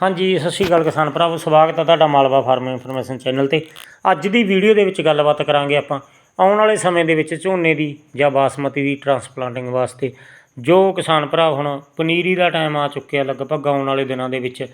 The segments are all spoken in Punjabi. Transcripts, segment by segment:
ਹਾਂਜੀ, ਸਤਿ ਸ਼੍ਰੀ ਅਕਾਲ ਕਿਸਾਨ ਭਰਾਵੋ, ਸਵਾਗਤ ਹੈ ਤੁਹਾਡਾ ਮਾਲਵਾ ਫਾਰਮ ਇਨਫੋਰਮੇਸ਼ਨ ਚੈਨਲ ਤੇ। ਅੱਜ ਦੀ ਵੀਡੀਓ ਦੇ ਵਿੱਚ ਗੱਲਬਾਤ ਕਰਾਂਗੇ ਆਪਾਂ ਆਉਣ ਵਾਲੇ ਸਮੇਂ ਦੇ ਵਿੱਚ ਝੋਨੇ ਦੀ ਜਾਂ ਬਾਸਮਤੀ ਦੀ ਟਰਾਂਸਪਲਾਂਟਿੰਗ ਵਾਸਤੇ। ਜੋ ਕਿਸਾਨ ਭਰਾ ਹੁਣ ਪਨੀਰੀ ਦਾ ਟਾਈਮ ਆ ਚੁੱਕਿਆ ਲਗਭਗ ਆਉਣ ਵਾਲੇ ਦਿਨਾਂ ਦੇ ਵਿੱਚ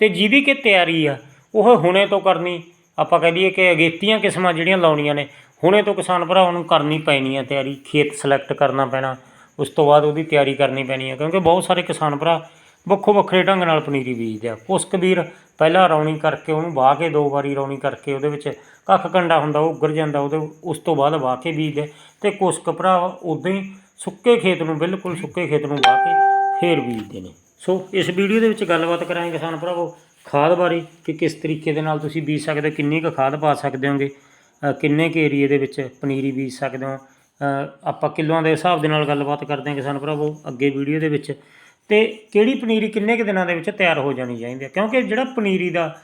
ਤੇ ਜਿਹਦੀ ਕਿ ਤਿਆਰੀ ਆ, ਉਹ ਹੁਣੇ ਤੋਂ ਕਰਨੀ, ਆਪਾਂ ਕਹਿ ਲਈਏ ਕਿ ਅਗੇਤੀਆਂ ਕਿਸਮਾਂ ਜਿਹੜੀਆਂ ਲਾਉਣੀਆਂ ਨੇ, ਹੁਣੇ ਤੋਂ ਕਿਸਾਨ ਭਰਾਵਾਂ ਨੂੰ ਕਰਨੀ ਪੈਣੀ ਹੈ ਤਿਆਰੀ, ਖੇਤ ਸਿਲੈਕਟ ਕਰਨਾ ਪੈਣਾ, ਉਸ ਤੋਂ ਬਾਅਦ ਉਹਦੀ ਤਿਆਰੀ ਕਰਨੀ ਪੈਣੀ ਹੈ ਕਿਉਂਕਿ ਬਹੁਤ ਸਾਰੇ ਕਿਸਾਨ ਭਰਾ ਵੱਖੋ ਵੱਖਰੇ ਢੰਗ ਨਾਲ ਪਨੀਰੀ ਬੀਜਦੇ ਆ। ਕੁਛ ਕਬੀਰ ਪਹਿਲਾਂ ਰੌਣੀ ਕਰਕੇ ਉਹਨੂੰ ਵਾਹ ਕੇ ਦੋ ਵਾਰੀ ਰੌਣੀ ਕਰਕੇ ਉਹਦੇ ਵਿੱਚ ਕੱਖ ਕੰਡਾ ਹੁੰਦਾ, ਉਹ ਉੱਗਰ ਜਾਂਦਾ, ਉਹਦੇ ਉਸ ਤੋਂ ਬਾਅਦ ਵਾਹ ਕੇ ਬੀਜਦੇ ਤੇ ਕੁਛ ਕੁ ਭਰਾ ਉਦਾਂ ਹੀ ਸੁੱਕੇ ਖੇਤ ਨੂੰ, ਬਿਲਕੁਲ ਸੁੱਕੇ ਖੇਤ ਨੂੰ ਵਾਹ ਕੇ ਫੇਰ ਬੀਜਦੇ ਨੇ। ਸੋ ਇਸ ਵੀਡੀਓ ਦੇ ਵਿੱਚ ਗੱਲਬਾਤ ਕਰਾਂਗੇ ਕਿਸਾਨ ਭਰਾਵੋ ਖਾਦ ਬਾਰੇ ਕਿ ਕਿਸ ਤਰੀਕੇ ਦੇ ਨਾਲ ਤੁਸੀਂ ਬੀਜ ਸਕਦੇ ਹੋ, ਕਿੰਨੀ ਕੁ ਖਾਦ ਪਾ ਸਕਦੇ ਹੋਗੇ ਕਿੰਨੇ ਕੁ ਏਰੀਏ ਦੇ ਵਿੱਚ ਪਨੀਰੀ ਬੀਜ ਸਕਦੇ ਹੋ। ਆਪਾਂ ਕਿਲੋਆਂ ਦੇ ਹਿਸਾਬ ਦੇ ਨਾਲ ਗੱਲਬਾਤ ਕਰਦੇ ਹਾਂ ਕਿਸਾਨ ਭਰਾਵੋ, ਅੱਗੇ ਵੀਡੀਓ ਦੇ ਵਿੱਚ। ਤੇ ਕਿਹੜੀ ਪਨੀਰੀ ਕਿੰਨੇ ਕੁ ਦਿਨਾਂ ਦੇ ਵਿੱਚ ਤਿਆਰ ਹੋ ਜਾਣੀ ਚਾਹੀਦੀ ਹੈ? ਕਿਉਂਕਿ ਜਿਹੜਾ ਪਨੀਰੀ ਦਾ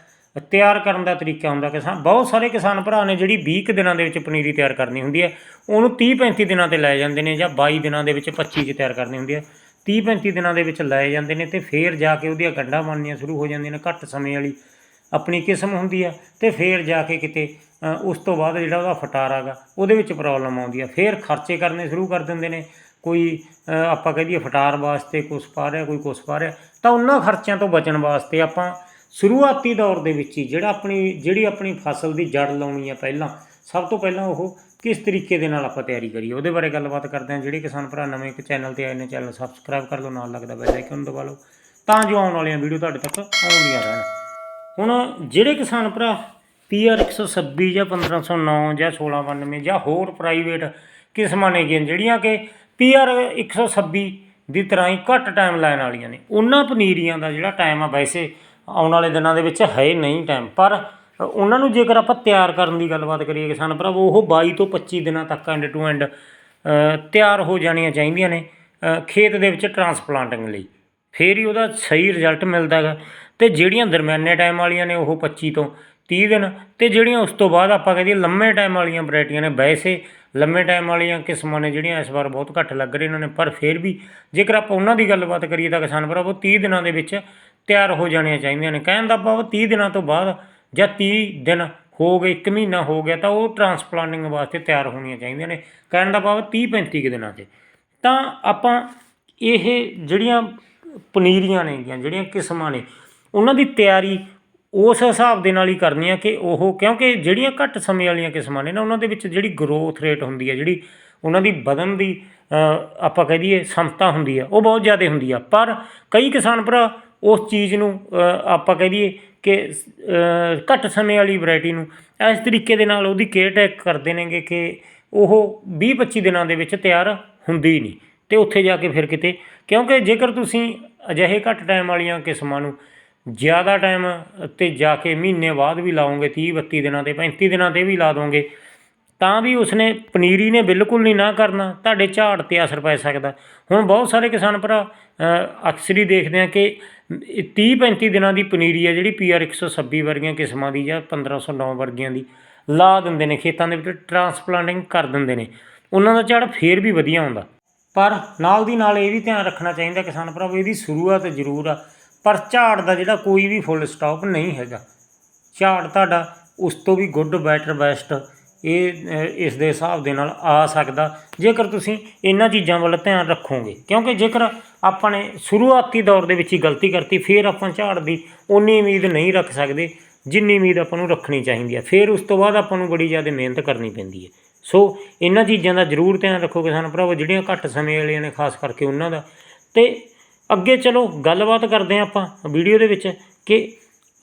ਤਿਆਰ ਕਰਨ ਦਾ ਤਰੀਕਾ ਹੁੰਦਾ, ਕਿਸਾਨ ਬਹੁਤ ਸਾਰੇ ਕਿਸਾਨ ਭਰਾ ਨੇ ਜਿਹੜੀ 20 ਕੁ ਦਿਨਾਂ ਦੇ ਵਿੱਚ ਪਨੀਰੀ ਤਿਆਰ ਕਰਨੀ ਹੁੰਦੀ ਹੈ, ਉਹਨੂੰ 30 35 ਦਿਨਾਂ ਤੇ ਲੈ ਜਾਂਦੇ ਨੇ ਜਾਂ 22 ਦਿਨਾਂ ਦੇ ਵਿੱਚ 25 ਚ ਤਿਆਰ ਕਰਨੀ ਹੁੰਦੀ ਹੈ। 30 35 ਦਿਨਾਂ ਦੇ ਵਿੱਚ ਲਏ ਜਾਂਦੇ ਨੇ ਤੇ ਫੇਰ ਜਾ ਕੇ ਉਹਦੀਆਂ ਗੰਢਾਂ ਬਣਨੀਆਂ ਸ਼ੁਰੂ ਹੋ ਜਾਂਦੀਆਂ ਨੇ, ਘੱਟ ਸਮੇਂ ਵਾਲੀ ਆਪਣੀ ਕਿਸਮ ਹੁੰਦੀ ਆ ਤੇ ਫੇਰ ਜਾ ਕੇ ਕਿਤੇ ਉਸ ਤੋਂ ਬਾਅਦ ਜਿਹੜਾ ਉਹਦਾ ਫਟਾਰਾ ਗਾ ਉਹਦੇ ਵਿੱਚ ਪ੍ਰੋਬਲਮ ਆਉਂਦੀ ਆ ਫੇਰ ਖਰਚੇ ਕਰਨੇ ਸ਼ੁਰੂ ਕਰ ਦਿੰਦੇ ਨੇ। ਕੋਈ ਆਪਾਂ ਕਹਿ ਦਈਏ ਫਟਾਰ ਵਾਸਤੇ ਕੁਛ ਪਾ ਰਿਹਾ, ਕੋਈ ਕੁਛ ਪਾ ਰਿਹਾ, ਤਾਂ ਉਹਨਾਂ ਖਰਚਿਆਂ ਤੋਂ ਬਚਣ ਵਾਸਤੇ ਆਪਾਂ ਸ਼ੁਰੂਆਤੀ ਦੌਰ ਦੇ ਵਿੱਚ ਹੀ ਜਿਹੜਾ ਆਪਣੀ, ਜਿਹੜੀ ਆਪਣੀ ਫਸਲ ਦੀ ਜੜ ਲਾਉਣੀ ਆ ਪਹਿਲਾਂ, ਸਭ ਤੋਂ ਪਹਿਲਾਂ ਉਹ ਕਿਸ ਤਰੀਕੇ ਦੇ ਨਾਲ ਆਪਾਂ ਤਿਆਰੀ ਕਰੀਏ? ਉਹਦੇ ਬਾਰੇ ਗੱਲਬਾਤ ਕਰਦੇ ਹਾਂ। ਜਿਹੜੇ ਕਿਸਾਨ ਭਰਾ ਨਵੇਂ ਇੱਕ ਚੈਨਲ ਤੇ ਆਏ ਨੇ ਚੈਨਲ ਸਬਸਕ੍ਰਾਈਬ ਕਰ ਲਓ, ਨਾਲ ਲੱਗਦਾ ਬੈਲ ਆਈਕਨ ਦਬਾ ਲਓ, ਤਾਂ ਜੋ ਆਉਣ ਵਾਲੀਆਂ ਵੀਡੀਓ ਤੁਹਾਡੇ ਤੱਕ ਆਉਂਦੀਆਂ ਰਹਿਣ। ਹੁਣ ਜਿਹੜੇ ਕਿਸਾਨ ਭਰਾ ਪੀਆਰ 126 ਜਾਂ 1509 ਜਾਂ 1692 ਜਾਂ ਹੋਰ ਪ੍ਰਾਈਵੇਟ ਕਿਸਮਾਂ ਨੇ, ਜਿਹੜੀਆਂ ਕਿ ਪੀਆਰ 126 ਦੀ ਤਰ੍ਹਾਂ ਹੀ ਘੱਟ ਟਾਈਮ ਲੈਣ ਵਾਲੀਆਂ ਨੇ। ਉਹਨਾਂ ਪਨੀਰੀਆਂ ਦਾ ਜਿਹੜਾ ਟਾਈਮ ਆ, ਵੈਸੇ ਆਉਣ ਵਾਲੇ ਦਿਨਾਂ ਦੇ ਵਿੱਚ ਹੈ ਨਹੀਂ ਟਾਈਮ ਪਰ ਉਹਨਾਂ ਨੂੰ ਜੇਕਰ ਆਪਾਂ ਤਿਆਰ ਕਰਨ ਦੀ ਗੱਲਬਾਤ ਕਰੀਏ ਕਿਸਾਨ ਭਰਾ ਉਹ 22 ਤੋਂ 25 ਦਿਨਾਂ ਤੱਕ ਐਂਡ ਟੂ ਐਂਡ ਤਿਆਰ ਹੋ ਜਾਣੀਆਂ ਚਾਹੀਦੀਆਂ ਨੇ ਖੇਤ ਦੇ ਵਿੱਚ ਟਰਾਂਸਪਲਾਂਟਿੰਗ ਲਈ। ਫੇਰ ਹੀ ਉਹਦਾ ਸਹੀ ਰਿਜ਼ਲਟ ਮਿਲਦਾ ਹੈਗਾ। ਤੇ ਜਿਹੜੀਆਂ ਦਰਮਿਆਨੇ ਟਾਈਮ ਵਾਲੀਆਂ ਨੇ, ਉਹ 25 ਤੋਂ 30 ਦਿਨ, ਤੇ ਜਿਹੜੀਆਂ ਉਸ ਤੋਂ ਬਾਅਦ ਆਪਾਂ ਕਹਦੇ ਲੰਮੇ ਟਾਈਮ ਵਾਲੀਆਂ ਵੈਰਾਈਟੀਆਂ ਨੇ, ਵੈਸੇ ਲੰਮੇ ਟਾਈਮ ਵਾਲੀਆਂ ਕਿਸਮਾਂ ਨੇ ਜਿਹੜੀਆਂ ਇਸ ਵਾਰ ਬਹੁਤ ਘੱਟ ਲੱਗ ਰਹੀਆਂ ਨੇ, ਪਰ ਫਿਰ ਵੀ ਜੇਕਰ ਆਪਾਂ ਉਹਨਾਂ ਦੀ ਗੱਲਬਾਤ ਕਰੀਏ ਤਾਂ ਕਿਸਾਨ ਭਰਾ ਉਹ 30 ਦਿਨਾਂ ਦੇ ਵਿੱਚ ਤਿਆਰ ਹੋ ਜਾਣੀਆਂ ਚਾਹੀਦੀਆਂ ਨੇ। ਕਹਿਣ ਦਾ ਭਾਵ 30 ਦਿਨਾਂ ਤੋਂ ਬਾਅਦ ਜਾਂ 30 ਦਿਨ ਹੋ ਗਏ 1 ਮਹੀਨਾ ਹੋ ਗਿਆ ਤਾਂ ਉਹ ਟਰਾਂਸਪਲਾਂਟਿੰਗ ਵਾਸਤੇ ਤਿਆਰ ਹੋਣੀਆਂ ਚਾਹੀਦੀਆਂ ਨੇ। ਕਹਿਣ ਦਾ ਭਾਵ 30 35 ਕੁ ਦਿਨਾਂ 'ਚ। ਤਾਂ ਆਪਾਂ ਇਹ ਜਿਹੜੀਆਂ ਪਨੀਰੀਆਂ ਨੇਗੀਆਂ, ਜਿਹੜੀਆਂ ਕਿਸਮਾਂ ਨੇ, ਉਹਨਾਂ ਦੀ ਤਿਆਰੀ ਉਸ ਹਿਸਾਬ ਦੇ ਨਾਲ ਹੀ ਕਰਨੀ ਆ ਕਿ ਉਹ, ਕਿਉਂਕਿ ਜਿਹੜੀਆਂ ਘੱਟ ਸਮੇਂ ਵਾਲੀਆਂ ਕਿਸਮਾਂ ਨੇ ਨਾ, ਉਹਨਾਂ ਦੇ ਵਿੱਚ ਜਿਹੜੀ ਗਰੋਥ ਰੇਟ ਹੁੰਦੀ ਹੈ ਜਿਹੜੀ ਉਹਨਾਂ ਦੀ ਵਧਣ ਦੀ ਆਪਾਂ ਕਹਿ ਦਈਏ ਸਮਤਾ ਹੁੰਦੀ ਆ, ਉਹ ਬਹੁਤ ਜ਼ਿਆਦਾ ਹੁੰਦੀ ਆ। ਪਰ ਕਈ ਕਿਸਾਨ ਭਰਾ ਉਸ ਚੀਜ਼ ਨੂੰ ਆਪਾਂ ਕਹਿ ਦਈਏ ਕਿ ਘੱਟ ਸਮੇਂ ਵਾਲੀ ਵੈਰਾਈਟੀ ਨੂੰ ਇਸ ਤਰੀਕੇ ਦੇ ਨਾਲ ਉਹਦੀ ਕੇਅਰ ਟੇਕ ਕਰਦੇ ਨੇਗੇ ਕਿ ਉਹ 20 25 ਦਿਨਾਂ ਦੇ ਵਿੱਚ ਤਿਆਰ ਹੁੰਦੀ ਨਹੀਂ। ਤੇ ਉੱਥੇ ਜਾ ਕੇ ਫਿਰ ਕਿਤੇ, ਕਿਉਂਕਿ ਜੇਕਰ ਤੁਸੀਂ ਅਜਿਹੇ ਘੱਟ ਟਾਈਮ ਵਾਲੀਆਂ ਕਿਸਮਾਂ ਨੂੰ ਜ਼ਿਆਦਾ ਟਾਈਮ ਤੇ ਜਾ ਕੇ ਮਹੀਨੇ ਬਾਅਦ ਵੀ ਲਾਓਗੇ 30 32 ਦਿਨਾਂ ਤੇ 35 ਦਿਨਾਂ ਤੇ ਵੀ ਲਾ ਦੋਗੇ, ਤਾਂ ਵੀ ਉਸਨੇ ਪਨੀਰੀ ਨੇ ਬਿਲਕੁਲ ਨਹੀਂ ਨਾ ਕਰਨਾ, ਤੁਹਾਡੇ ਝਾੜ ਤੇ ਅਸਰ ਪੈ ਸਕਦਾ। ਹੁਣ ਬਹੁਤ ਸਾਰੇ ਕਿਸਾਨ ਭਰਾ ਅਕਸਰ ਹੀ ਦੇਖਦੇ ਆ ਕਿ 30 35 ਦਿਨਾਂ ਦੀ ਪਨੀਰੀ ਆ ਜਿਹੜੀ ਪੀਆਰ 126 ਵਰਗੀਆਂ ਕਿਸਮਾਂ ਦੀ ਜਾਂ 1509 ਵਰਗੀਆਂ ਦੀ, ਲਾ ਦਿੰਦੇ ਨੇ, ਖੇਤਾਂ ਦੇ ਵਿੱਚ ਟਰਾਂਸਪਲਾਂਟਿੰਗ ਕਰ ਦਿੰਦੇ ਨੇ। ਉਹਨਾਂ ਦਾ ਝਾੜ ਫੇਰ ਵੀ ਵਧੀਆ ਹੁੰਦਾ। ਪਰ ਨਾਲ ਦੀ ਨਾਲ ਇਹ ਵੀ ਧਿਆਨ ਰੱਖਣਾ ਚਾਹੀਦਾ ਕਿਸਾਨ ਭਰਾਵੋ, ਇਹਦੀ ਸ਼ੁਰੂਆਤ ਜ਼ਰੂਰ ਆ। ਪਰ ਝਾੜ ਦਾ ਜਿਹੜਾ ਕੋਈ ਵੀ ਫੁੱਲ ਸਟਾਪ ਨਹੀਂ ਹੈਗਾ। ਝਾੜ ਤੁਹਾਡਾ ਉਸ ਤੋਂ ਵੀ ਗੁੱਡ ਬੈਟਰ ਬੈਸਟ ਇਹ ਇਸ ਦੇ ਹਿਸਾਬ ਦੇ ਨਾਲ ਆ ਸਕਦਾ। ਜੇਕਰ ਤੁਸੀਂ ਇਹਨਾਂ ਚੀਜ਼ਾਂ ਵੱਲ ਧਿਆਨ ਰੱਖੋਗੇ, ਕਿਉਂਕਿ ਜੇਕਰ ਆਪਾਂ ਨੇ ਸ਼ੁਰੂਆਤੀ ਦੌਰ ਦੇ ਵਿੱਚ ਹੀ ਗਲਤੀ ਕਰਤੀ, ਫਿਰ ਆਪਾਂ ਝਾੜ ਦੀ ਉਨੀ ਉਮੀਦ ਨਹੀਂ ਰੱਖ ਸਕਦੇ ਜਿੰਨੀ ਉਮੀਦ ਆਪਾਂ ਨੂੰ ਰੱਖਣੀ ਚਾਹੀਦੀ ਹੈ। ਫਿਰ ਉਸ ਤੋਂ ਬਾਅਦ ਆਪਾਂ ਨੂੰ ਬੜੀ ਜ਼ਿਆਦਾ ਮਿਹਨਤ ਕਰਨੀ ਪੈਂਦੀ ਹੈ। ਸੋ ਇਹਨਾਂ ਚੀਜ਼ਾਂ ਦਾ ਜ਼ਰੂਰ ਧਿਆਨ ਰੱਖੋ ਕਿਸਾਨ ਭਰਾਵੋ, ਜਿਹੜੀਆਂ ਘੱਟ ਸਮੇਂ ਵਾਲੀਆਂ ਨੇ, ਖਾਸ ਕਰਕੇ ਉਹਨਾਂ ਦਾ। ਤੇ ਅੱਗੇ ਚਲੋ ਗੱਲਬਾਤ ਕਰਦੇ ਹਾਂ ਆਪਾਂ ਵੀਡੀਓ ਦੇ ਵਿੱਚ ਕਿ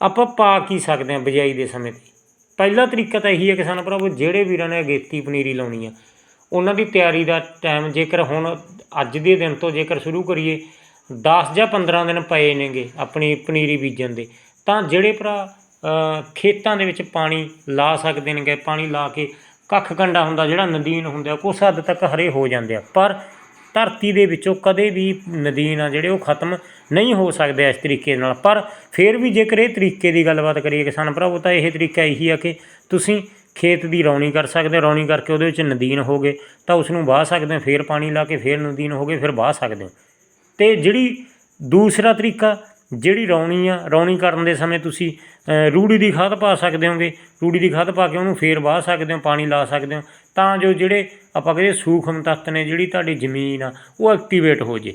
ਆਪਾਂ ਪਾ ਕੀ ਸਕਦੇ ਹਾਂ ਬਿਜਾਈ ਦੇ ਸਮੇਂ ਤੇ। ਪਹਿਲਾ ਤਰੀਕਾ ਤਾਂ ਇਹੀ ਹੈ ਕਿਸਾਨ ਭਰਾਵੋ, ਜਿਹੜੇ ਵੀਰਾਂ ਨੇ ਅਗੇਤੀ ਪਨੀਰੀ ਲਾਉਣੀ ਆ, ਉਹਨਾਂ ਦੀ ਤਿਆਰੀ ਦਾ ਟਾਈਮ ਜੇਕਰ ਹੁਣ ਅੱਜ ਦੇ ਦਿਨ ਤੋਂ ਜੇਕਰ ਸ਼ੁਰੂ ਕਰੀਏ 10 ਜਾਂ 15 ਦਿਨ ਪਏ ਨੇਗੇ ਆਪਣੀ ਪਨੀਰੀ ਬੀਜਣ ਦੇ, ਤਾਂ ਜਿਹੜੇ ਭਰਾ ਖੇਤਾਂ ਦੇ ਵਿੱਚ ਪਾਣੀ ਲਾ ਸਕਦੇ ਨੇਗੇ, ਪਾਣੀ ਲਾ ਕੇ ਕੱਖ ਕੰਡਾ ਹੁੰਦਾ ਜਿਹੜਾ ਨਦੀਨ ਹੁੰਦਾ ਕੁਛ ਹੱਦ ਤੱਕ ਹਰੇ ਹੋ ਜਾਂਦੇ ਆ। ਪਰ ਧਰਤੀ ਦੇ ਵਿੱਚੋਂ ਕਦੇ ਵੀ ਨਦੀਨ ਆ ਜਿਹੜੇ ਉਹ ਖਤਮ ਨਹੀਂ ਹੋ ਸਕਦੇ ਇਸ ਤਰੀਕੇ ਨਾਲ। ਪਰ ਫਿਰ ਵੀ ਜੇਕਰ ਇਹ ਤਰੀਕੇ ਦੀ ਗੱਲਬਾਤ ਕਰੀਏ ਕਿਸਾਨ ਭਰਾਵੋ, ਤਾਂ ਇਹ ਤਰੀਕਾ ਇਹੀ ਆ ਕਿ ਤੁਸੀਂ ਖੇਤ ਦੀ ਰੌਣੀ ਕਰ ਸਕਦੇ ਹੋ, ਰੌਣੀ ਕਰਕੇ ਉਹਦੇ ਵਿੱਚ ਨਦੀਨ ਹੋਗੇ ਤਾਂ ਉਸ ਨੂੰ ਵਾਹ ਸਕਦੇ ਹੋ, ਫਿਰ ਪਾਣੀ ਲਾ ਕੇ ਫਿਰ ਨਦੀਨ ਹੋਗੇ ਫਿਰ ਵਾਹ ਸਕਦੇ ਹੋ। ਤੇ ਜਿਹੜੀ ਦੂਸਰਾ ਤਰੀਕਾ ਜਿਹੜੀ ਰੌਣੀ ਆ, ਰੌਣੀ ਕਰਨ ਦੇ ਸਮੇਂ ਤੁਸੀਂ ਰੂੜੀ ਦੀ ਖਾਦ ਪਾ ਸਕਦੇ ਹੋਗੇ। ਰੂੜੀ ਦੀ ਖਾਦ ਪਾ ਕੇ ਉਹਨੂੰ ਫੇਰ ਵਾਹ ਸਕਦੇ ਹੋ, ਪਾਣੀ ਲਾ ਸਕਦੇ ਹੋ। ਤਾਂ ਜੋ ਜਿਹੜੇ ਆਪਾਂ ਕਹਿੰਦੇ ਸੂਖਮ ਤੱਤ ਨੇ, ਜਿਹੜੀ ਤੁਹਾਡੀ ਜ਼ਮੀਨ ਆ, ਉਹ ਐਕਟੀਵੇਟ ਹੋ ਜੇ।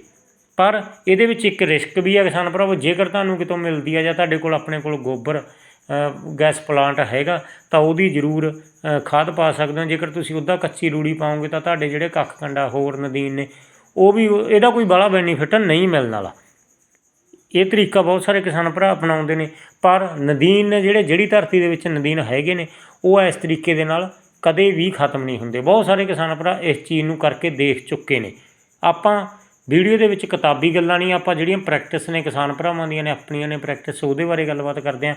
ਪਰ ਇਹਦੇ ਵਿੱਚ ਇੱਕ ਰਿਸਕ ਵੀ ਹੈ ਕਿਸਾਨ ਭਰਾਵੋ, ਜੇਕਰ ਤੁਹਾਨੂੰ ਕਿਤੋਂ ਮਿਲਦੀ ਆ ਜਾਂ ਤੁਹਾਡੇ ਕੋਲ ਆਪਣੇ ਕੋਲ ਗੋਬਰ ਗੈਸ ਪਲਾਂਟ ਹੈਗਾ, ਤਾਂ ਉਹਦੀ ਜ਼ਰੂਰ ਖਾਦ ਪਾ ਸਕਦੇ ਹੋ। ਜੇਕਰ ਤੁਸੀਂ ਉਹਦਾ ਕੱਚੀ ਰੂੜੀ ਪਾਓਗੇ ਤਾਂ ਤੁਹਾਡੇ ਜਿਹੜੇ ਕੱਖ ਕੰਡਾ ਹੋਰ ਨਦੀਨ ਨੇ, ਉਹ ਵੀ, ਇਹਦਾ ਕੋਈ ਬੜਾ ਬੈਨੀਫਿਟ ਨਹੀਂ ਮਿਲਣ ਵਾਲਾ। ਇਹ ਤਰੀਕਾ ਬਹੁਤ ਸਾਰੇ ਕਿਸਾਨ ਭਰਾ ਅਪਣਾਉਂਦੇ ਨੇ, ਪਰ ਨਦੀਨ ਨੇ ਜਿਹੜੇ, ਜਿਹੜੀ ਧਰਤੀ ਦੇ ਵਿੱਚ ਨਦੀਨ ਹੈਗੇ ਨੇ, ਉਹ ਇਸ ਤਰੀਕੇ ਦੇ ਨਾਲ ਕਦੇ ਵੀ ਖਤਮ ਨਹੀਂ ਹੁੰਦੇ। ਬਹੁਤ ਸਾਰੇ ਕਿਸਾਨ ਭਰਾ ਇਸ ਚੀਜ਼ ਨੂੰ ਕਰਕੇ ਦੇਖ ਚੁੱਕੇ ਨੇ। ਆਪਾਂ ਵੀਡੀਓ ਦੇ ਵਿੱਚ ਕਿਤਾਬੀ ਗੱਲਾਂ ਨਹੀਂ, ਆਪਾਂ ਜਿਹੜੀਆਂ ਪ੍ਰੈਕਟਿਸ ਨੇ ਕਿਸਾਨ ਭਰਾਵਾਂ ਦੀਆਂ ਨੇ, ਆਪਣੀਆਂ ਨੇ ਪ੍ਰੈਕਟਿਸ ਉਹਦੇ ਬਾਰੇ ਗੱਲਬਾਤ ਕਰਦੇ ਹਾਂ।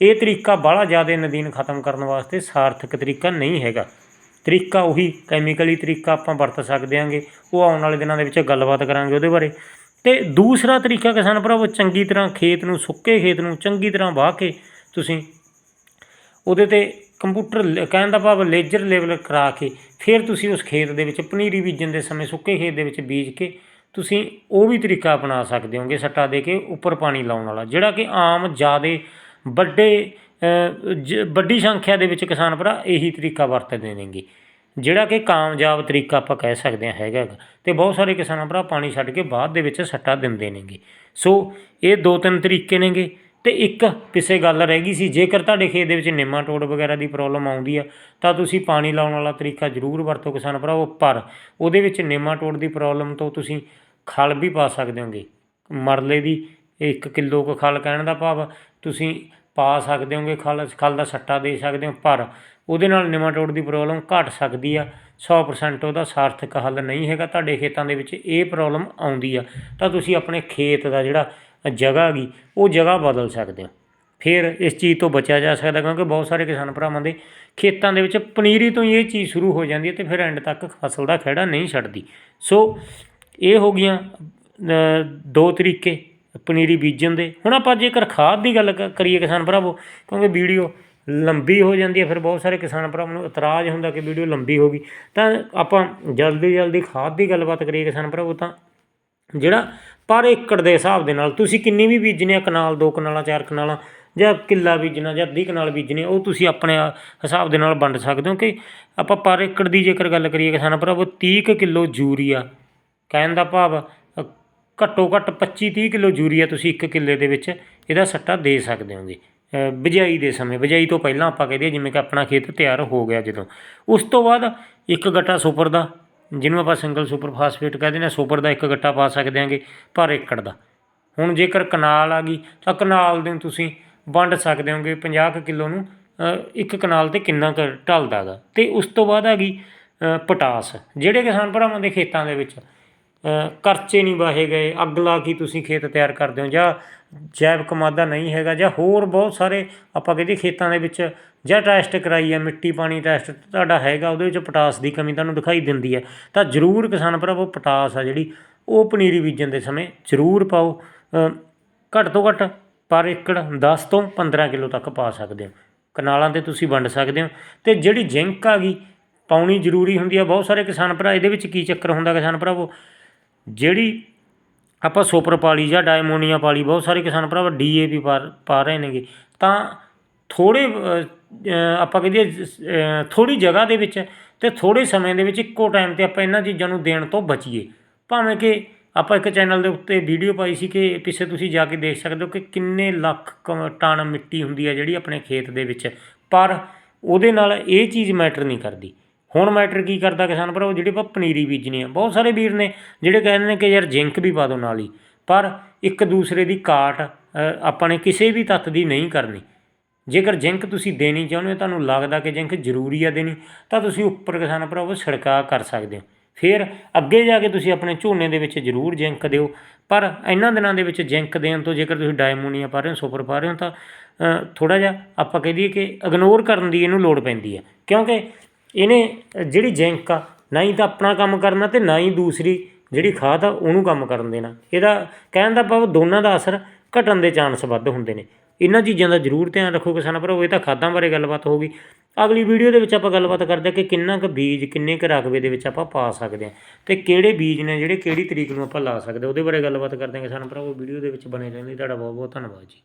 ਇਹ ਤਰੀਕਾ ਬਾਹਲਾ ਜ਼ਿਆਦਾ ਨਦੀਨ ਖਤਮ ਕਰਨ ਵਾਸਤੇ ਸਾਰਥਕ ਤਰੀਕਾ ਨਹੀਂ ਹੈਗਾ। ਤਰੀਕਾ ਉਹੀ ਕੈਮੀਕਲੀ ਤਰੀਕਾ ਆਪਾਂ ਵਰਤ ਸਕਦੇ ਆਂਗੇ ਉਹ ਆਉਣ ਵਾਲੇ ਦਿਨਾਂ ਦੇ ਵਿੱਚ ਗੱਲਬਾਤ ਕਰਾਂਗੇ ਉਹਦੇ ਬਾਰੇ। ਤੇ ਦੂਸਰਾ ਤਰੀਕਾ ਕਿਸਾਨ ਭਰਾਵੋ, ਚੰਗੀ ਤਰ੍ਹਾਂ ਖੇਤ ਨੂੰ ਸੁੱਕੇ ਖੇਤ ਨੂੰ ਚੰਗੀ ਤਰ੍ਹਾਂ ਵਾਹ ਕੇ ਤੁਸੀਂ ਉਹਦੇ ਤੇ ਕੰਪਿਊਟਰ ਲ- ਕਹਿਣ ਦਾ ਭਾਵ ਲੇਜ਼ਰ ਲੈਵਲ ਕਰਾ ਕੇ ਫਿਰ ਤੁਸੀਂ ਉਸ ਖੇਤ ਦੇ ਵਿੱਚ ਪਨੀਰੀ ਬੀਜਣ ਦੇ ਸਮੇਂ ਸੁੱਕੇ ਖੇਤ ਦੇ ਵਿੱਚ ਬੀਜ ਕੇ ਤੁਸੀਂ ਉਹ ਵੀ ਤਰੀਕਾ ਅਪਣਾ ਸਕਦੇ ਹੋਗੇ ਸੱਟਾ ਦੇ ਕੇ ਉੱਪਰ ਪਾਣੀ ਲਾਉਣ ਵਾਲਾ, ਜਿਹੜਾ ਕਿ ਆਮ ਜ਼ਿਆਦੇ ਵੱਡੇ ਜ- ਵੱਡੀ ਸੰਖਿਆ ਦੇ ਵਿੱਚ ਕਿਸਾਨ ਭਰਾ ਇਹੀ ਤਰੀਕਾ ਵਰਤਦੇ ਨੇਗੇ। ਜਿਹੜਾ ਕਿ ਕਾਮਯਾਬ ਤਰੀਕਾ ਆਪਾਂ ਕਹਿ ਸਕਦੇ ਹਾਂ ਹੈਗਾ ਗਾ। ਅਤੇ ਬਹੁਤ ਸਾਰੇ ਕਿਸਾਨਾਂ ਭਰਾ ਪਾਣੀ ਛੱਡ ਕੇ ਬਾਅਦ ਦੇ ਵਿੱਚ ਸੱਟਾ ਦਿੰਦੇ ਨੇਗੇ ਸੋ ਇਹ ਦੋ ਤਿੰਨ ਤਰੀਕੇ ਨੇਗੇ ਅਤੇ ਇੱਕ ਪਿੱਛੇ ਗੱਲ ਰਹਿ ਗਈ ਸੀ, ਜੇਕਰ ਤੁਹਾਡੇ ਖੇਤ ਦੇ ਵਿੱਚ ਨੇਮਾਟੋਡ ਵਗੈਰਾ ਦੀ ਪ੍ਰੋਬਲਮ ਆਉਂਦੀ ਆ, ਤਾਂ ਤੁਸੀਂ ਪਾਣੀ ਲਾਉਣ ਵਾਲਾ ਤਰੀਕਾ ਜ਼ਰੂਰ ਵਰਤੋ ਕਿਸਾਨ ਭਰਾਵੋ ਪਰ ਉਹਦੇ ਵਿੱਚ ਨੇਮਾਟੋਡ ਦੀ ਪ੍ਰੋਬਲਮ ਤੋਂ ਤੁਸੀਂ ਖਲ ਵੀ ਪਾ ਸਕਦੇ ਹੋਗੇ ਮਰਲੇ ਦੀ 1 ਕਿਲੋ ਕੁ ਖਲ ਕਹਿਣ ਦਾ ਭਾਵ, ਤੁਸੀਂ ਪਾ ਸਕਦੇ ਹੋਗੇ, ਖਲ ਖਲ ਦਾ ਸੱਟਾ ਦੇ ਸਕਦੇ ਹੋ, ਪਰ ਉਹਦੇ ਨਾਲ ਨਿਮਾਟੋਡ ਦੀ ਪ੍ਰੋਬਲਮ ਘਟ ਸਕਦੀ ਆ। 100% ਉਹਦਾ ਸਾਰਥਕ ਹੱਲ ਨਹੀਂ ਹੈਗਾ। ਤੁਹਾਡੇ ਖੇਤਾਂ ਦੇ ਵਿੱਚ ਇਹ ਪ੍ਰੋਬਲਮ ਆਉਂਦੀ ਆ। ਤਾਂ ਤੁਸੀਂ ਆਪਣੇ ਖੇਤ ਦਾ ਜਿਹੜਾ ਜਗ੍ਹਾ ਹੈਗੀ ਉਹ ਜਗ੍ਹਾ ਬਦਲ ਸਕਦੇ ਹੋ। ਫਿਰ ਇਸ ਚੀਜ਼ ਤੋਂ ਬਚਿਆ ਜਾ ਸਕਦਾ, ਕਿਉਂਕਿ ਬਹੁਤ ਸਾਰੇ ਕਿਸਾਨ ਭਰਾਵਾਂ ਦੇ ਖੇਤਾਂ ਦੇ ਵਿੱਚ ਪਨੀਰੀ ਤੋਂ ਹੀ ਇਹ ਚੀਜ਼ ਸ਼ੁਰੂ ਹੋ ਜਾਂਦੀ ਹੈ ਤੇ ਫਿਰ ਐਂਡ ਤੱਕ ਫਸਲ ਦਾ ਖਹਿੜਾ ਨਹੀਂ ਛੱਡਦੀ। ਸੋ ਇਹ ਹੋ ਗਈਆਂ ਦੋ ਤਰੀਕੇ। ਪਨੀਰੀ ਬੀਜਣ ਦੇ। ਹੁਣ ਆਪਾਂ ਜੇਕਰ ਖਾਦ ਦੀ ਗੱਲ ਕ- ਕਰੀਏ ਕਿਸਾਨ ਭਰਾਵੋ, ਕਿਉਂਕਿ ਵੀਡੀਓ ਲੰਬੀ ਹੋ ਜਾਂਦੀ ਹੈ, ਫਿਰ ਬਹੁਤ ਸਾਰੇ ਕਿਸਾਨ ਭਰਾਵਾਂ ਨੂੰ ਇਤਰਾਜ਼ ਹੁੰਦਾ ਕਿ ਵੀਡੀਓ ਲੰਬੀ ਹੋ ਗਈ। ਤਾਂ ਆਪਾਂ ਜਲਦੀ ਜਲਦੀ ਖਾਦ ਦੀ ਗੱਲਬਾਤ ਕਰੀਏ ਕਿਸਾਨ ਭਰਾਵੋ ਤਾਂ, ਜਿਹੜਾ ਪਰ ਏਕੜ ਦੇ ਹਿਸਾਬ ਦੇ ਨਾਲ ਤੁਸੀਂ ਕਿੰਨੀ ਵੀ ਬੀਜਣੀ ਆ, ਕਨਾਲ, ਦੋ ਕਨਾਲਾਂ, ਚਾਰ ਕਨਾਲਾਂ, ਜਾਂ ਕਿੱਲਾ ਬੀਜਣਾ, ਜਾਂ ਅੱਧੀ ਕਨਾਲ ਬੀਜਣੀ, ਉਹ ਤੁਸੀਂ ਆਪਣੇ ਹਿਸਾਬ ਦੇ ਨਾਲ ਵੰਡ ਸਕਦੇ ਹੋ ਕਿ ਆਪਾਂ ਪਰ ਏਕੜ ਦੀ ਜੇਕਰ ਗੱਲ ਕਰੀਏ ਕਿਸਾਨ ਭਰਾਵੋ 30 ਕੁ ਕਿਲੋ ਯੂਰੀਆ, ਕਹਿਣ ਦਾ ਭਾਵ ਘੱਟੋ ਘੱਟ 25 30 ਕਿਲੋ ਯੂਰੀਆ ਤੁਸੀਂ ਇੱਕ ਕਿੱਲੇ ਦੇ ਵਿੱਚ ਇਹਦਾ ਸੱਟਾ ਦੇ ਸਕਦੇ ਹੋਗੇ। ਬਿਜਾਈ ਦੇ ਸਮੇਂ, ਬਿਜਾਈ ਤੋਂ ਪਹਿਲਾਂ ਆਪਾਂ ਕਹਦੇ ਜਿਵੇਂ ਕਿ ਆਪਣਾ ਖੇਤ ਤਿਆਰ ਹੋ ਗਿਆ ਜਦੋਂ। ਉਸ ਤੋਂ ਬਾਅਦ ਇੱਕ ਗੱਟਾ ਸੁਪਰ ਦਾ, ਜਿਹਨੂੰ ਆਪਾਂ ਸਿੰਗਲ ਸੁਪਰ ਫਾਸਫੇਟ ਕਹਿੰਦੇ ਨੇ ਸੁਪਰ ਦਾ ਇੱਕ ਗੱਟਾ ਪਾ ਸਕਦੇ ਆਂਗੇ ਪਰ ਏਕੜ ਦਾ। ਹੁਣ ਜੇਕਰ ਕਨਾਲ ਆ ਗਈ ਤਾਂ ਕਨਾਲ ਦੇ ਤੁਸੀਂ ਵੰਡ ਸਕਦੇ ਹੋਗੇ 50 ਕੁ ਕਿਲੋ ਨੂੰ ਇੱਕ ਕਨਾਲ ਤੇ ਕਿੰਨਾ ਕੁ ਢਲਦਾ ਗਾ। ਤੇ ਉਸ ਤੋਂ ਬਾਅਦ ਆ ਗਈ ਪੋਟਾਸ, ਜਿਹੜੇ ਕਿਸਾਨ ਭਰਾਵਾਂ ਦੇ ਖੇਤਾਂ ਦੇ ਵਿੱਚ ਅ, ਕਰਚੇ ਨਹੀਂ ਵਾਹੇ ਗਏ ਅੱਗ ਲਾ ਕੇ ਤੁਸੀਂ ਖੇਤ ਤਿਆਰ ਕਰਦੇ ਹੋ? ਜਾਂ ਜੈਵਿਕ ਮਾਦਾ ਨਹੀਂ ਹੈਗਾ ਜਾਂ ਹੋਰ ਬਹੁਤ ਸਾਰੇ ਆਪਾਂ ਕਹਿੰਦੇ ਖੇਤਾਂ ਦੇ ਵਿੱਚ ਜਾਂ ਟੈਸਟ ਕਰਾਈ ਹੈ ਮਿੱਟੀ ਪਾਣੀ ਟੈਸਟ ਤੁਹਾਡਾ ਹੈਗਾ ਉਹਦੇ ਵਿੱਚ ਪਟਾਸ ਦੀ ਕਮੀ ਤੁਹਾਨੂੰ ਦਿਖਾਈ ਦਿੰਦੀ ਹੈ ਤਾਂ ਜ਼ਰੂਰ ਕਿਸਾਨ ਭਰਾਵੋ ਪਟਾਸ ਆ ਜਿਹੜੀ ਉਹ ਪਨੀਰੀ ਬੀਜਣ ਦੇ ਸਮੇਂ ਜ਼ਰੂਰ ਪਾਓ। ਘੱਟ ਤੋਂ ਘੱਟ ਪਰ ਏਕੜ 10 ਤੋਂ 15 ਕਿਲੋ ਤੱਕ ਪਾ ਸਕਦੇ ਹੋ। ਕਨਾਲਾਂ ਤੇ ਤੁਸੀਂ ਵੰਡ ਸਕਦੇ ਹੋ। ਤੇ ਜਿਹੜੀ ਜਿੰਕ ਆ ਗਈ ਪਾਉਣੀ ਜ਼ਰੂਰੀ ਹੁੰਦੀ ਆ। ਬਹੁਤ ਸਾਰੇ ਕਿਸਾਨ ਭਰਾ ਇਹਦੇ ਵਿੱਚ ਕੀ ਚੱਕਰ ਹੁੰਦਾ ਕਿਸਾਨ ਭਰਾਵੋ? ਜਿਹੜੀ ਆਪਾਂ ਸੁਪਰ ਪਾਲੀ ਜਾਂ ਡਾਇਮੋਨੀਆ ਪਾਲੀ, ਬਹੁਤ ਸਾਰੇ ਕਿਸਾਨ ਭਰਾ ਡੀਏਪੀ ਪਾ ਪਾ ਰਹੇ ਨੇਗੇ। ਤਾਂ ਥੋੜੇ ਆਪਾਂ ਕਹੀਏ ਥੋੜੀ ਜਗ੍ਹਾ ਦੇ ਵਿੱਚ ਤੇ ਥੋੜੇ ਸਮੇਂ ਦੇ ਵਿੱਚ ਇੱਕੋ ਟਾਈਮ ਤੇ ਆਪਾਂ ਇਹਨਾਂ ਚੀਜ਼ਾਂ ਨੂੰ ਦੇਣ ਤੋਂ ਬਚੀਏ। ਭਾਵੇਂ ਕਿ ਆਪਾਂ ਇੱਕ ਚੈਨਲ ਦੇ ਉੱਤੇ ਵੀਡੀਓ ਪਾਈ ਸੀ ਕਿ ਪਿੱਛੇ ਤੁਸੀਂ ਜਾ ਕੇ ਦੇਖ ਸਕਦੇ ਹੋ ਕਿ ਕਿੰਨੇ ਲੱਖ ਕ- ਟਨ ਮਿੱਟੀ ਹੁੰਦੀ ਹੈ ਜਿਹੜੀ ਆਪਣੇ ਖੇਤ ਦੇ ਵਿੱਚ। ਪਰ ਉਹਦੇ ਨਾਲ ਇਹ ਚੀਜ਼ ਮੈਟਰ ਨਹੀਂ ਕਰਦੀ। ਹੁਣ ਮੈਟਰ ਕੀ ਕਰਦਾ ਕਿਸਾਨ ਭਰਾਵੋ ਜਿਹੜੀ ਆਪਾਂ ਪਨੀਰੀ ਬੀਜਣੀ ਆ। ਬਹੁਤ ਸਾਰੇ ਵੀਰ ਨੇ ਜਿਹੜੇ ਕਹਿੰਦੇ ਨੇ ਕਿ ਯਾਰ ਜਿੰਕ ਵੀ ਪਾ ਦਿਓ ਨਾਲ ਹੀ। ਪਰ ਇੱਕ ਦੂਸਰੇ ਦੀ ਕਾਟ ਅ, ਆਪਾਂ ਨੇ ਕਿਸੇ ਵੀ ਤੱਤ ਦੀ ਨਹੀਂ ਕਰਨੀ। ਜੇਕਰ ਜਿੰਕ ਤੁਸੀਂ ਦੇਣੀ ਚਾਹੁੰਦੇ ਹੋ ਤੁਹਾਨੂੰ ਲੱਗਦਾ ਕਿ ਜਿੰਕ ਜ਼ਰੂਰੀ ਆ ਦੇਣੀ ਤਾਂ ਤੁਸੀਂ ਉੱਪਰ ਕਿਸਾਨ ਭਰਾਵੋ ਛਿੜਕਾਅ ਕਰ ਸਕਦੇ ਹੋ। ਫਿਰ ਅੱਗੇ ਜਾ ਕੇ ਤੁਸੀਂ ਆਪਣੇ ਝੋਨੇ ਦੇ ਵਿੱਚ ਜ਼ਰੂਰ ਜਿੰਕ ਦਿਓ। ਪਰ ਇਹਨਾਂ ਦਿਨਾਂ ਦੇ ਵਿੱਚ ਜਿੰਕ ਦੇਣ ਤੋਂ ਜੇਕਰ ਤੁਸੀਂ ਡਾਇਮੋਨੀਆ ਪਾ ਰਹੇ ਹੋ ਸੁਪਰ ਪਾ ਰਹੇ ਹੋ ਤਾਂ ਥੋੜਾ ਜਿਹਾ ਆਪਾਂ ਕਹਿ ਦਈਏ ਕਿ ਇਗਨੋਰ ਕਰਨ ਦੀ ਇਹਨੂੰ ਲੋੜ ਪੈਂਦੀ ਹੈ। ਕਿਉਂਕਿ ਇਹਨੇ ਜਿਹੜੀ ਜਿੰਕ ਆ ਨਾ ਹੀ ਤਾਂ ਆਪਣਾ ਕੰਮ ਕਰਨਾ ਤੇ ਨਾ ਹੀ ਦੂਸਰੀ ਜਿਹੜੀ ਖਾਦ ਆ ਉਹਨੂੰ ਕੰਮ ਕਰਨ ਦੇਣਾ। ਇਹਦਾ ਕਹਿਣ ਦਾ ਭਾਵ ਦੋਨਾਂ ਦਾ ਅਸਰ ਘਟਣ ਦੇ ਚਾਂਸ ਵੱਧ ਹੁੰਦੇ ਨੇ। ਇਹਨਾਂ ਚੀਜ਼ਾਂ ਦਾ ਜ਼ਰੂਰ ਧਿਆਨ ਰੱਖੋ ਕਿਸਾਨ ਭਰਾਓ ਇਹ ਤਾਂ ਖਾਦਾਂ ਬਾਰੇ ਗੱਲਬਾਤ ਹੋ ਗਈ। ਅਗਲੀ ਵੀਡੀਓ ਦੇ ਵਿੱਚ ਆਪਾਂ ਗੱਲਬਾਤ ਕਰਦੇ ਹਾਂ ਕਿ ਕਿੰਨਾ ਕੁ ਬੀਜ ਕਿੰਨੇ ਕੁ ਰਕਬੇ ਦੇ ਵਿੱਚ ਆਪਾਂ ਪਾ ਸਕਦੇ ਹਾਂ ਤੇ ਕਿਹੜੇ ਬੀਜ ਨੇ ਜਿਹੜੇ ਕਿਹੜੀ ਤਰੀਕ ਨੂੰ ਆਪਾਂ ਲਾ ਸਕਦੇ ਹਾਂ, ਉਹਦੇ ਬਾਰੇ ਗੱਲਬਾਤ ਕਰਦੇ ਹਾਂ ਕਿਸਾਨ ਭਰਾਵੋ। ਵੀਡੀਓ ਦੇ ਵਿੱਚ ਬਣੇ ਰਹਿੰਦੇ ਤੁਹਾਡਾ ਬਹੁਤ ਬਹੁਤ ਧੰਨਵਾਦ ਜੀ।